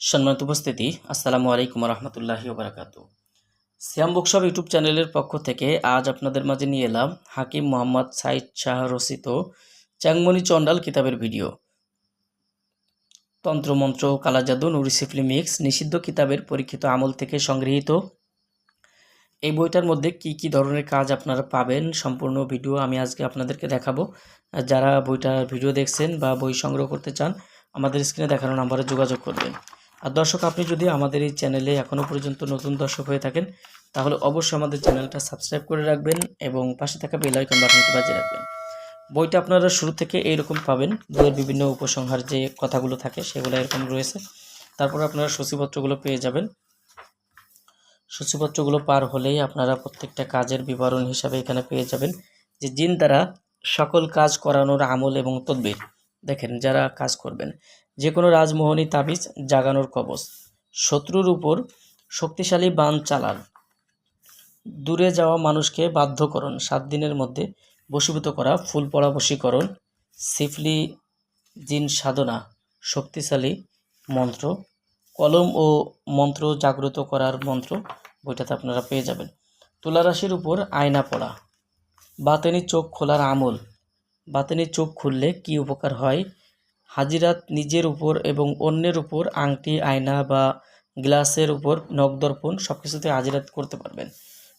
সম্মানিত উপস্থিতি, আসসালামু আলাইকুম রহমতুল্লাহি ওবরাকাতু। সিয়াম বুকশপ ইউটিউব চ্যানেলের পক্ষ থেকে আজ আপনাদের মাঝে নিয়ে এলাম হাকিম মোহাম্মদ সাইদ শাহ রচিত চ্যাংমণি চন্ডাল কিতাবের ভিডিও। তন্ত্রমন্ত্র কালাজাদু নুরিসিফলি মিক্স নিষিদ্ধ কিতাবের পরীক্ষিত আমল থেকে সংগৃহীত। এই বইটার মধ্যে কি কি ধরনের কাজ আপনারা পাবেন সম্পূর্ণ ভিডিও আমি আজকে আপনাদেরকে দেখাবো। যারা বইটার ভিডিও দেখছেন বা বই সংগ্রহ করতে চান, আমাদের স্ক্রিনে দেখানো নাম্বারে যোগাযোগ করবেন। আর দর্শক, আপনি যদি আমাদের এই চ্যানেলে এখনও পর্যন্ত নতুন দর্শক হয়ে থাকেন, তাহলে অবশ্যই আমাদের চ্যানেলটা সাবস্ক্রাইব করে রাখবেন এবং পাশে থাকা বেল আইকন বাটনটি বাজিয়ে রাখবেন। বইটা আপনারা শুরু থেকে এইরকম পাবেন, বইয়ের বিভিন্ন উপসংহার যে কথাগুলো থাকে সেগুলো এরকম রয়েছে। তারপর আপনারা সূচিপত্রগুলো পেয়ে যাবেন। সূচিপত্রগুলো পার হলেই আপনারা প্রত্যেকটা কাজের বিবরণ হিসাবে এখানে পেয়ে যাবেন, যে জিন দ্বারা সকল কাজ করানোর আমল এবং তদবির। দেখেন, যারা কাজ করবেন যে কোনো রাজমোহনী তাবিজ জাগানোর কবচ। শত্রুর উপর শক্তিশালী বান চালান। দূরে যাওয়া মানুষকে বাধ্যকরণ। সাত দিনের মধ্যে বশীভূত করা ফুল পড়া বশীকরণ সিফলি জিন সাধনা, শক্তিশালী মন্ত্র, কলম ও মন্ত্র জাগ্রত করার মন্ত্র বইটাতে আপনারা পেয়ে যাবেন। তুলা রাশির উপর আয়না পড়া। বাতেনি চোখ খোলার আমল। বাতেনি চোখ খুললে কি উপকার হয়? হাজিরাত নিজের উপর এবং অন্যের উপর আংটি, আয়না বা গ্লাসের উপর নখদর্পণ সব কিছুতে হাজিরাত করতে পারবেন।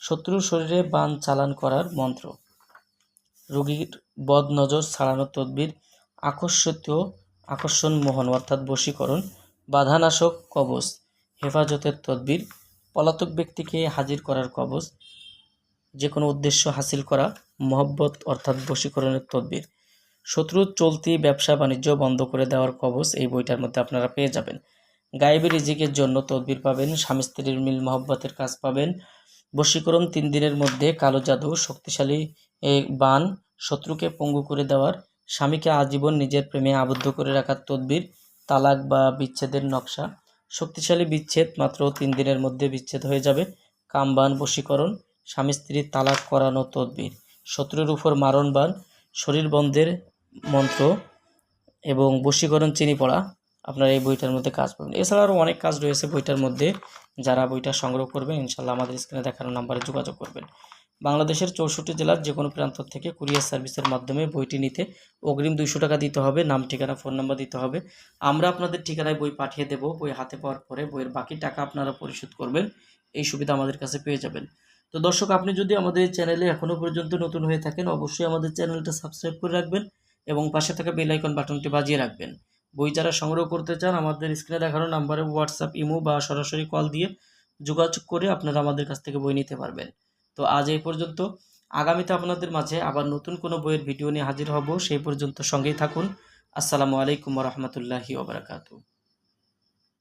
শত্রুর শরীরে বান চালান করার মন্ত্র। রোগীর বদ নজর ছাড়ানোর তদবির আকর্ষিত আকর্ষণ মোহন অর্থাৎ বশীকরণ, বাধানাশক কবচ, হেফাজতের তদবির, পলাতক ব্যক্তিকে হাজির করার কবচ যে কোনো উদ্দেশ্য হাসিল করা, মহব্বত অর্থাৎ বশীকরণের তদবির। শত্রুর চলতি ব্যবসা বাণিজ্য বন্ধ করে দেওয়ার কবচ এই বইটার মধ্যে আপনারা পেয়ে যাবেন। গায়েবের রিজিকের জন্য তদবির পাবেন, স্বামী স্ত্রীর মিল মহব্বতের কাজ পাবেন, বশীকরণ তিন দিনের মধ্যে কালো জাদু, শক্তিশালী বান, শত্রুকে পঙ্গু করে দেওয়ার, স্বামীকে আজীবন নিজের প্রেমে আবদ্ধ করে রাখার তদবির, তালাক বা বিচ্ছেদের নকশা, শক্তিশালী বিচ্ছেদ মাত্র তিন দিনের মধ্যে বিচ্ছেদ হয়ে যাবে কামবান বশীকরণ, স্বামী স্ত্রীর তালাক করানো তদবির, শত্রুর উপর মারণ বান, শরীর বন্ধের মন্ত্র এবং বশীকরণ চিনি পড়া আপনারা এই বইটার মধ্যে কাজ পাবেন। এছাড়া আরও অনেক কাজ রয়েছে বইটার মধ্যে। যারা বইটা সংগ্রহ করবেন ইনশাল্লাহ আমাদের স্ক্রিনে দেখানো নাম্বারে যোগাযোগ করবেন। বাংলাদেশের চৌষট্টি জেলার যে কোনো প্রান্ত থেকে কুরিয়ার সার্ভিসের মাধ্যমে বইটি নিতে অগ্রিম দুইশো টাকা দিতে হবে, নাম, ঠিকানা ফোন নাম্বার দিতে হবে। আমরা আপনাদের ঠিকানায় বই পাঠিয়ে দেব, বই হাতে পাওয়ার পরে বইয়ের বাকি টাকা আপনারা পরিশোধ করবেন, এই সুবিধা আমাদের কাছে পেয়ে যাবেন। তো দর্শক, আপনি যদি আমাদের চ্যানেলে এখনও পর্যন্ত নতুন হয়ে থাকেন, অবশ্যই আমাদের চ্যানেলটা সাবস্ক্রাইব করে রাখবেন। এবং পাশে থাকা বেল আইকন বাটনটি বাজিয়ে রাখবেন। বই যারা সংগ্রহ করতে চান, আমাদের স্ক্রিনে দেখানো নাম্বারে হোয়াটসঅ্যাপ ইমো বা সরাসরি কল দিয়ে যোগাযোগ করে আপনারা আমাদের কাছ থেকে বই নিতে পারবেন। তো আজ এই পর্যন্ত। আগামীতে আপনাদের মাঝে আবার নতুন কোনো বইয়ের ভিডিও নিয়ে হাজির হব। সেই পর্যন্ত সঙ্গেই থাকুন। আসসালামু আলাইকুম রহমতুল্লাহি ওবরাকাতু